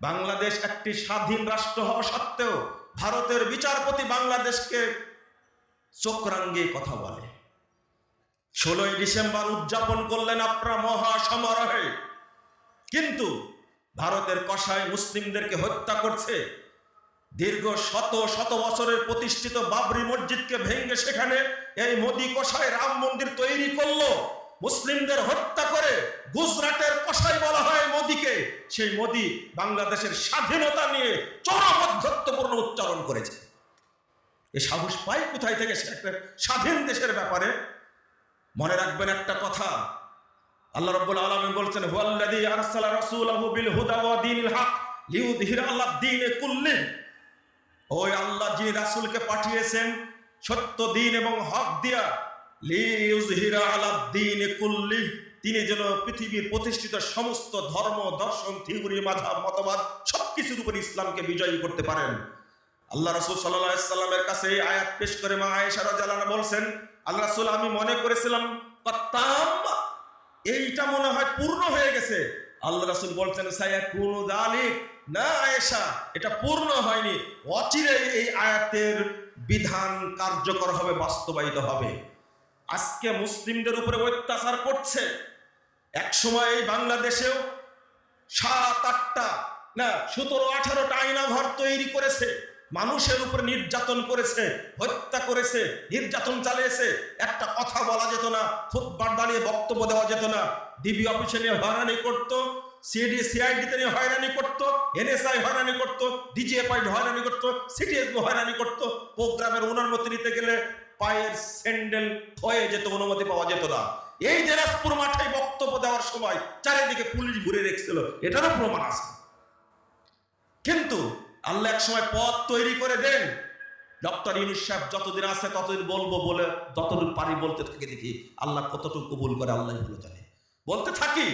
বাংলাদেশ একটি স্বাধীন রাষ্ট্র হওয়া সত্ত্বেও ভারতের বিচারপতি বাংলাদেশকে চক্রাঙ্গে কথা বলে। ষোলোই ডিসেম্বর উদযাপন করলেন আপনারা মহা সমারোহে। কিন্তু ভারতের কষায় মুসলিমদেরকে হত্যা করছে। দীর্ঘ শত শত বছরের প্রতিষ্ঠিত বাবরি মসজিদকে ভেঙে সেখানে এই মোদি কষায় রাম মন্দির তৈরি করল। মুসলিমদের হত্যা করে গুজরাটের কষাই বলা হয় মোদীকে, সেই মোদী বাংলাদেশের স্বাধীনতা নিয়ে চরমধ্যত্বপূর্ণ উচ্চারণ করেছে। এ সাহস পাই কোথায় থেকে? স্বাধীন দেশের ব্যাপারে। মনে রাখবেন একটা কথা, আল্লাহ রাব্বুল আলামিন বলছেন বিল হুদা ওয়া দীনিল হক লিইউযহিরা আলা দীনে কুল্লি। ওই আল্লাহ যিনি রাসূলকে পাঠিয়েছেন সত্য, দিন এবং হক দিয়া দীনে কুল্লি, তিনি যেন পৃথিবীর প্রতিষ্ঠিত সমস্ত ধর্ম, দর্শন, থিওরি মাযহাব মতবাদ সবকিছুর উপর ইসলামকে বিজয়ী করতে পারেন। আল্লাহ রাসূল সাল্লামের কাছে আয়াত পেশ করে মা আয়েশা রাদিয়াল্লাহু আনহা বলছেন, আল্লাহ রাসূল, আমি মনে করেছিলাম এইটা মনে হয় পূর্ণ হয়ে গেছে। আল্লাহ রাসূল বলছেন না আয়েশা, এটা পূর্ণ হয়নি। অচিরে এই আয়াতের বিধান কার্যকর হবে, বাস্তবায়িত হবে। আজকে মুসলিমদের উপরে অত্যাচার করছে। এক সময় এই বাংলাদেশেও সাত, আটটা, না, সতেরো, আঠারোটা আইনা ঘর তৈরি করেছে। মানুষের উপর নির্যাতন করেছে, হত্যা করেছে, নির্যাতন চালিয়েছে। একটা কথা বলা যেত না ফুটবার দাঁড়িয়ে বক্তব্য দেওয়া যেত না। ডিবি অফিসে নিয়ে হয়রানি করতো সিডি সিআইডিতে হয়রানি করতো এনএসআই হয়রানি করতো ডিজিএফআই হয়রানি করতো হয়রানি করতো, প্রোগ্রামের অনুমতি নিতে গেলে পায়ের স্যান্ডেল হয়ে যেত, অনুমতি পাওয়া যেত না। এই মাঠে বক্তব্য দেওয়ার সময় চারিদিকে পুলিশ ঘুরে রেখেছিল এটারও প্রমাণ আছে। কিন্তু আল্লাহ এক সময় পথ তৈরি করে দেন। ডক্টর ইউনুস সাহেব, যতদিন আছে ততদিন বলব বলে যতদিন পারি বলতে থাকি দেখি, আল্লাহ কতটুকু কবুল করে আল্লাহ জানে। বলতে থাকি